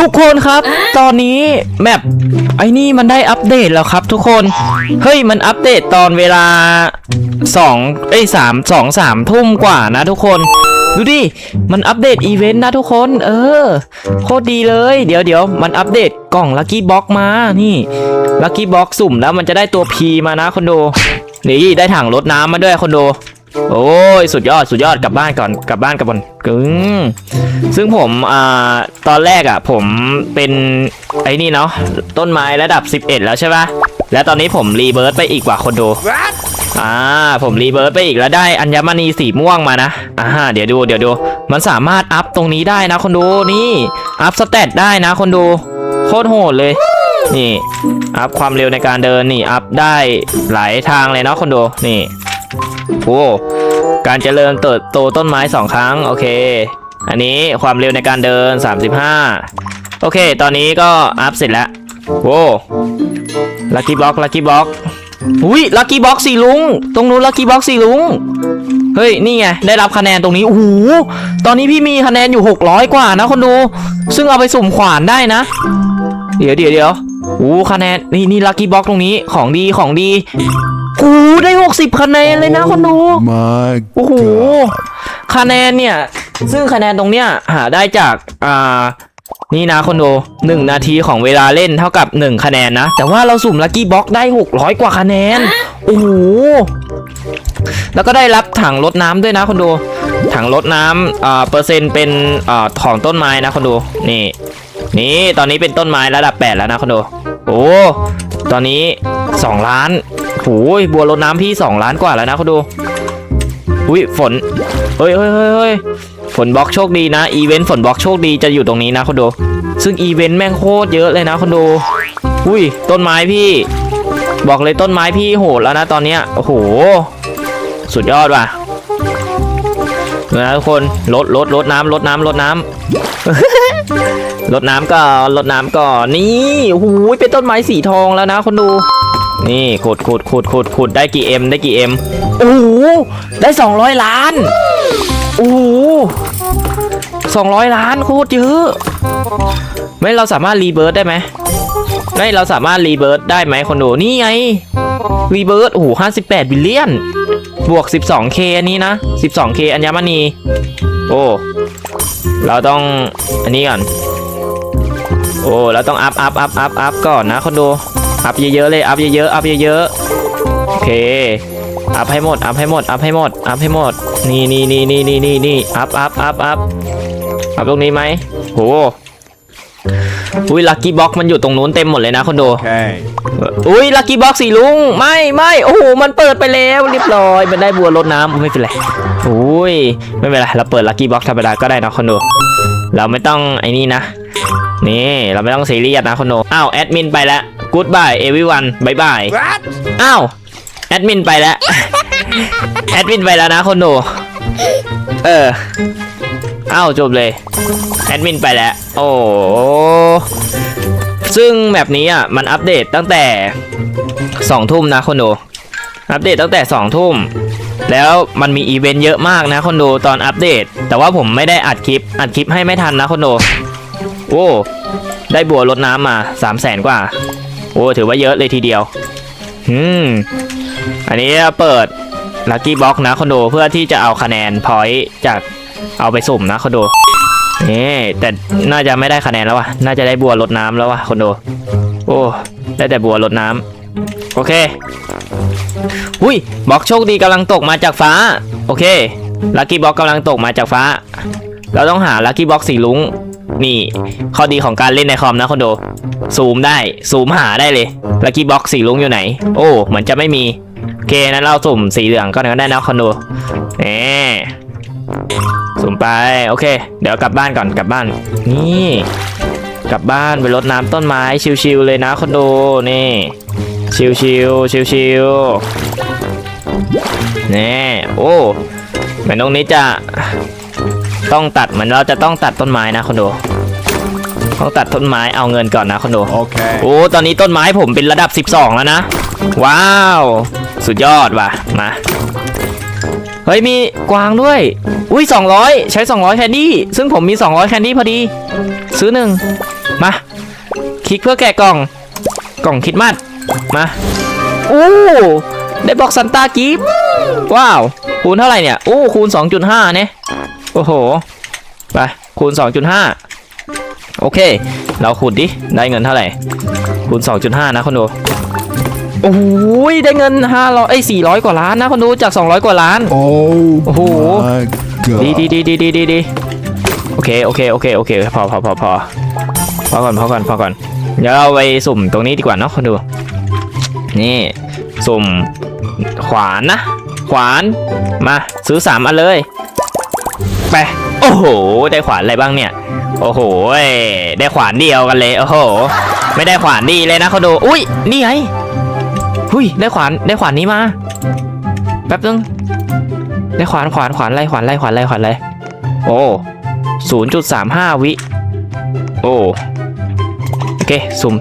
ทุกคนครับ ตอนนี้แมปไอ้นี่มันได้อัปเดตแล้วครับ ทุกคน เฮ้ยมันอัปเดตตอนเวลา2เอ้ย3 2 3ทุ่มกว่านะทุกคน ดูดิ มันอัปเดตอีเวนต์นะทุกคน เออ โคตรดีเลย เดี๋ยวเดี๋ยวมันอัปเดตกล่องลั c กี้บ็อกมา นี่ลั c กี้บ็อกสุ่มแล้วมันจะได้ตัว P มานะคนดูนี่ได้ถังรถน้ำมาด้วยคนดู โอ้ยสุดยอดสุดยอดกลับบ้านก่อนกลับบ้านกลับบนกึ้งซึ่งผมอ่าตอนแรกอะผมเป็นไอ้นี่เนาะต้นไม้ระดับ 11 แล้วใช่ปะแล้วตอนนี้ผมรีเบิร์ตไปอีกว่าคนดูอ่าผมรีเบิร์ตไปอีกแล้วได้อัญมณีสีม่วงมานะอ่าเดี๋ยวดูเดี๋ยวดู มันสามารถอัพตรงนี้ได้นะคนดูนี่อัพสเตตได้นะคนดูโคตรโหดเลยนี่อัพความเร็วในการเดินนี่อัพได้หลายทางเลยเนาะคนดูนี่ โอ้การเจริญเติบโตต้นไม้สองครั้ง โอเค อันนี้ความเร็วในการเดิน 35 โอเค ตอนนี้ก็อัพเสร็จแล้วโว้ลัคกี้บ็อกลัคกี้บ็อกอุ้ยลัคกี้บ็อกสีลุง ตรงนู้นลัคกี้บ็อกสีลุง เฮ้ย นี่ไง ได้รับคะแนนตรงนี้ โอ้โห ตอนนี้พี่มีคะแนนอยู่ 600 กว่านะคนดู ซึ่งเอาไปสุ่มขวานได้นะ เดี๋ยวเดี๋ยวเดี๋ยวโอ้คะแนน นี่นี่ลัคกี้บ็อกตรงนี้ ของดี ของดี โอ้ได้60คะแนนเลยนะคนดู My โอ้โหคะแนนเนี่ย ซึ่งคะแนนตรงเนี้ยหาได้จากอ่านี่นะคนดูหนึ่งนาทีของเวลาเล่นเท่ากับ1คะแนนนะ แต่ว่าเราสุ่มลัคกี้บ็อกได้600กว่าคะแนน โอ้โห แล้วก็ได้รับถังรดน้ำด้วยนะคนดู ถังรดน้ำอ่าเปอร์เซ็นต์เป็นอ่าของต้นไม้นะคนดู นี่ นี่ตอนนี้เป็นต้นไม้ระดับ8แล้วนะคนดู โอ้ ตอนนี้2ล้าน โอ้ยบัวรดน้ำพี่2ล้านกว่าแล้วนะคนดูอุ้ยฝนเฮ้ยเฮ้ยเฮ้ยเฮ้ยฝนบล็อกโชคดีนะอีเวนต์ฝนบล็อกโชคดีจะอยู่ตรงนี้นะคนดู ซึ่งอีเวนต์แม่งโคตรเยอะเลยนะคนดูอุ้ยต้นไม้พี่ บอกเลยต้นไม้พี่โหดแล้วนะตอนเนี้ยโอ้โห สุดยอดว่ะนะทุกคนลดลดลดน้ำลดน้ำลดน้ำลดน้ำก่อนลดน้ำก่อนนี่โอ้โหเป็นต้นไม้สีทองแล้วนะคนดู นี่ขุดขุดขุดขุดขุดได้กี่เอ็มได้กี่เอ็มโอ้โหได้ 200 ล้านโอ้โหสองร้อยล้านโคตรเยอะไม่เราสามารถรีเบิร์ดได้ไหมไม่เราสามารถรีเบิร์ดได้ไหมคนดูนี่ไงรีเบิร์ดโอ้โหห้าสิบแปดบิลเลียน บวก 12k อันนี้นะ 12k อัญมณี โอ้เราต้องอันนี้ก่อน โอ้เราต้องอัพอัพอัพอัพอัพก่อนนะคนดู อัพเยอะๆเลยอัพเยอะๆอัพเยอะๆโอเคอัพให้หมดอัพให้หมดอัพให้หมดอัพให้หมดนี่นี่นี่นี่นี่นี่นี่อัพอัพอัพอัพอัพตรงนี้ไหมโหอุ้ยลัคกี้บ็อกมันอยู่ตรงนู้นเต็มหมดเลยนะคนดู Okay. อุ้ยลัคกี้บ็อกสีลุงไม่ไม่โอ้โหมันเปิดไปแล้วเรียบร้อยมันได้บัวรดน้ำไม่เป็นไรอุ้ยไม่เป็นไรเราเปิดลัคกี้บ็อกธรรมดาก็ได้นะคนดูเราไม่ต้องไอ้นี่นะ นี่เราไม่ต้องซีเรียสนะคนดูอ้าวแอดมินไปแล้วกู๊ดบายเอวิวันบายบาย What? อ้าวแอดมินไปแล้วแอดมินไปแล้วนะคนดูเอออ้าวจบเลยแอดมินไปแล้ว โอ้ซึ่งแบบนี้อะมันอัปเดตตั้งแต่สองทุ่มนะคนดูอัปเดตตั้งแต่สองทุ่มแล้วมันมีอีเวนต์เยอะมากนะคนดูตอนอัปเดต แต่ว่าผมไม่ได้อัดคลิปอัดคลิปให้ไม่ทันนะคนดู โอ้ได้บัวรดน้ำมาสามแสนกว่า โอ้ถือว่าเยอะเลยทีเดียวอืมอันนี้เปิดลัคกี้บ็อกนะคอนโดเพื่อที่จะเอาคะแนนพอยต์จากเอาไปสุ่มนะคอนโดนี่แต่น่าจะไม่ได้คะแนนแล้ววะน่าจะได้บัวรดน้ำแล้ววะคอนโด โอ้ได้แต่บัวรดน้ำโอเคหุ้ยบ็อกโชคดีกำลังตกมาจากฟ้า โอเคลัคกี้บ็อกกำลังตกมาจากฟ้า เราต้องหาลัคกี้บ็อกสีลุง นี่ ข้อดีของการเล่นในคอมนะคนโด ซูมได้ ซูมหาได้เลยลัคกี้บ็อกสีลุงอยู่ไหน โอ้ เหมือนจะไม่มี โอเคนั้นเราสุ่มสีเหลืองก็ได้นะคอนโดเน่สุ่มไป โอเค เดี๋ยวกลับบ้านก่อนกลับบ้าน นี่ กลับบ้านไปรดน้ำต้นไม้ชิวๆเลยนะคอนโดนี่ ชิวๆชิวๆนี่โอ้เหมือนตรงนี้จะต้องตัดเหมือนเราจะต้องตัดต้นไม้นะคนดู ต้องตัดต้นไม้เอาเงินก่อนนะคนดู Okay. โอ้ตอนนี้ต้นไม้ผมเป็นระดับ 12 แล้วนะ ว้าว สุดยอดว่ะมาเฮ้ยมีกวางด้วย อุ้ย200 ใช้ 200 แคนดี้ ซึ่งผมมี 200 แคนดี้พอดี ซื้อหนึ่งมา คลิกเพื่อแกะกล่อง กล่องคิดมัด มาอู้ได้บอกซันตากิฟต์ว้าว คูณเท่าไหร่เนี่ย อู้คูณ 2.5 เนี่ย โอ้โห ไป คูณ 2.5 โอเค เราคูณดิ ได้เงินเท่าไหร่คูณ2.5 นะคนดูโอ้โหได้เงิน500เอ้ย400 กว่าล้านนะคนดูจาก 200 กว่าล้าน Oh Oh. my god. ดีดีดีดีดีดีดีโอเคโอเคโอเคโอเคพอพอพอพอพอก่อนพอก่อนพอก่อนเดี๋ยวเราไปสุ่มตรงนี้ดีกว่าเนาะคนดู นี่สุ่มขวานนะ ขวานมาซื้อสามอันเลยไปโอ้โห ได้ขวานอะไรบ้างเนี่ย โอ้โหได้ขวานเดียวกันเลย โอ้โห ไม่ได้ขวานดีเลยนะเขาดูอุ้ยนี่ไงหุยได้ขวานได้ขวานนี้มาแป๊บนึงได้ขวานขวานขวานอะไรขวานอะไรขวานอะไรขวานอะไรโอ้ศูนย์จุดสามห้าวิ โอ้โอเคสุ่ม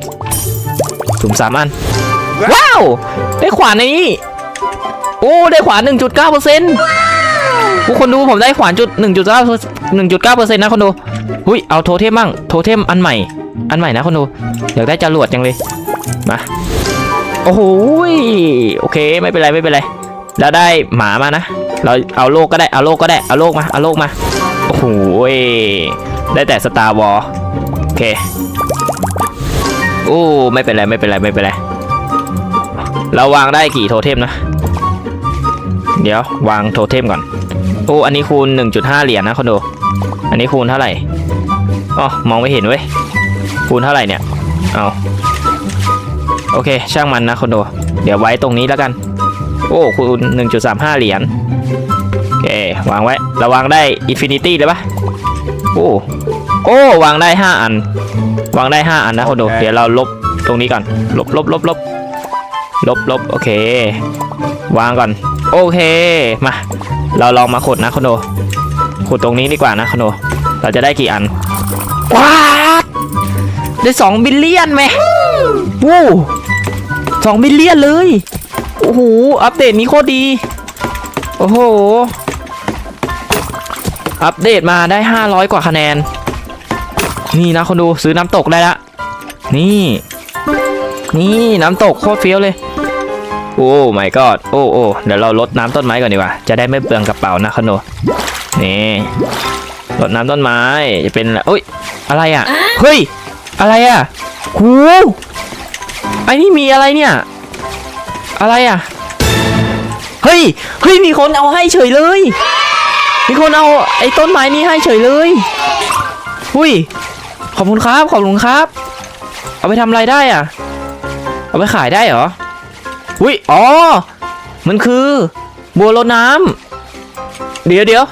สุ่มสามอัน ว้าว ได้ขวานในนี้ โอ้ ได้ขวานหนึ่งจุดเก้าเปอร์เซ็นต์ผู้คนดูผมได้ขวานจุดหนึ่งจุดเก้า หนึ่งจุดเก้าเปอร์เซ็นต์นะคนดูหุยเอาโทเทมบ้างโทเทมอันใหม่ อันใหม่นะคนดูอยากได้จรวดจังเลยมาโอ้โหโอเคไม่เป็นไรไม่เป็นไรแล้วได้หมามานะ เราเอาโลกก็ได้เอาโลกก็ได้เอาโลกมาเอาโลกมาโอ้โหได้แต่สตาร์วอลโอเคโอ้ไม่เป็นไรไม่เป็นไรไม่เป็นไรเราวางได้กี่โทเทมนะ เดี๋ยววางโทเทมก่อนโอ้อันนี้คูณ 1.5 เหรียญนะคนดู อันนี้คูณเท่าไหร่อ๋อมองไม่เห็นเว้ย คูณเท่าไหร่เนี่ย เอาโอเค ช่างมันนะคนดูเดี๋ยวไว้ตรงนี้แล้วกัน โอ้คูณ1.35 เหรียญ โอเควางไว้เราวางได้อินฟินิตี้เลยปะโอ้ โอ้ วางได้ 5 อัน วางได้ 5 อันนะคนดูโอเคเดี๋ยวเราลบตรงนี้ก่อน ลบลบลบลบลบลบโอเค วางก่อน โอเค มา เราลองมาขุดนะคนดู ขุดตรงนี้ดีกว่านะคนดูเราจะได้กี่อันว้าได้สองบิลเลียนไหมวู้สองบิลเลียนเลย โอ้โห อัปเดตนี้โคตรดี โอ้โห อัปเดตมาได้ 500 กว่าคะแนน นี่นะคนดูซื้อน้ำตกได้ละ นี่ นี่น้ำตกโคตรเฟี้ยวเลย โอ้ my god โอ้โอ้เดี๋ยวเราลดน้ำต้นไม้ก่อนดีกว่า จะได้ไม่เปลืองกระเป๋านะคนดู นี่ลดน้ำต้นไม้จะเป็นอะไรอุ้ยอะไรอะเฮ้ยอะไรอะหูไอ้นี่มีอะไรเนี่ย อะไรอะเฮ้ยเฮ้ยมีคนเอาให้เฉยเลย มีคนเอาไอ้ต้นไม้นี้ให้เฉยเลยหุยขอบคุณครับขอบคุณครับ เอาไปทำอะไรได้อะ เอาไปขายได้เหรอหุยอ๋อมันคือ บัวรดน้ำเดี๋ยวเดี๋ยว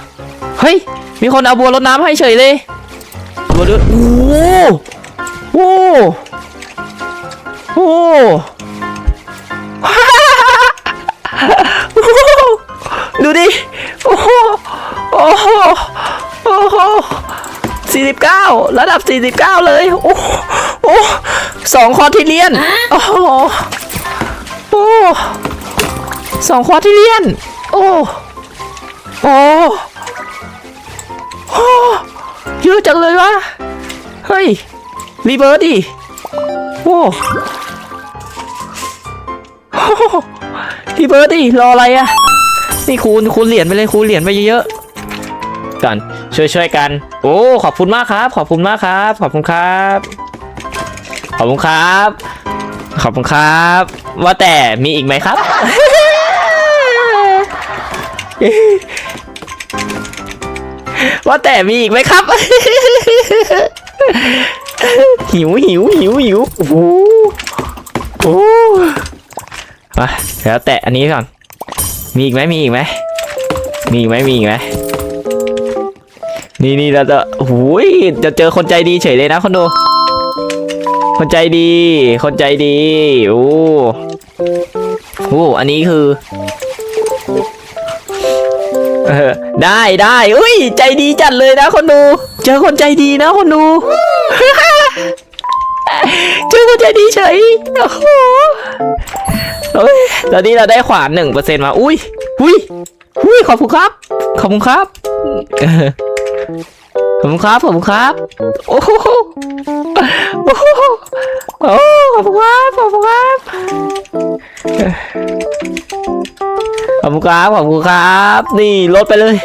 เฮ้ย มีคนเอาบัวรดน้ำให้เฉยเลยบัวรดโอ้โหโอ้โหดูดิ โอ้โหโอ้โหโอ้โหสี่สิบเก้าระดับสี่สิบเก้าเลย โอ้โหโอ้สองคอทิเลียน โอ้โหโอ้สองคอทิเลียน โอ้ โอ้ โอ้เยอะจังเลยวะ เฮ้ย รีเบิร์ดดิโอ้โอ้รีเบิร์ดดิ รออะไรอะ นี่คูณคูณเหรียญไปเลยคูณเหรียญไปเยอะๆกันช่วยช่วยๆกัน โอ้ ขอบคุณมากครับ ขอบคุณมากครับ ขอบคุณครับ ขอบคุณครับ ขอบคุณครับ ว่าแต่มีอีกไหมครับ ว่าแต่มีอีกไหมครับ หิวหิวหิวหิวโอ้โหโอ้มาเดี๋ยวแตะอันนี้ก่อน มีอีกไหมมีอีกไหมมีอีกไหมมีอีกไหมนี่นี่เราจะโอ้ยจะเจอคนใจดีเฉยเลยนะคนดู คนใจดี คนใจดี โอ้โหอันนี้คือ เออได้ได้อุ้ย ใจดีจัดเลยนะคนดู เจอคนใจดีนะคนดู เจอคนใจดีเฉยโอ้โหเฮ้ยตอนนี้เราได้ขวานหนึ่งเปอร์เซ็นต์มา อุ้ยอุ้ยอุ้ยขอบคุณครับ ขอบคุณครับเออผมครับผมครับโอ้โหโอ้โหโอ้ขอบคุณครับ ขอบคุณครับ คุณครับขอบคุณครับ นี่ลดไปเลย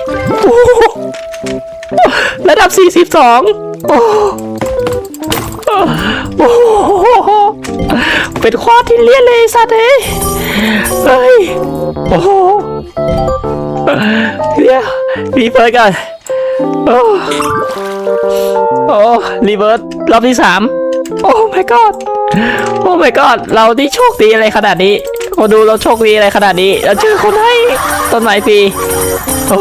ระดับ 42 โอ้เป็นข้อที่เลี่ยนเลยสัตว์เอ้ยเฮ้ยโอ้โหเดี๋ยวรีเฟิร์สก่อนโอ้โอ้รีเวิร์สรอบที่สามโอ้ my god โอ้ my god เราที่โชคดีอะไรขนาดนี้ คนดูเราโชคดีอะไรขนาดนี้เราเจอคนให้ต้นไม้ฟรีโอ้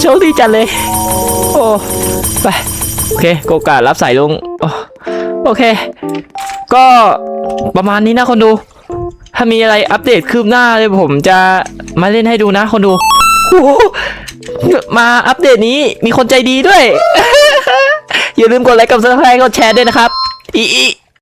โชคดีจังเลย โอ้ไปโอเคโกการับสายลุงโอเค ก็ประมาณนี้นะคนดู ถ้ามีอะไรอัปเดตคืบหน้าเลยผมจะมาเล่นให้ดูนะคนดูโอ้มาอัปเดตนี้มีคนใจดีด้วย อย่าลืมกดไลค์กดซับสไครต์กดแชร์ด้วยนะครับอีอี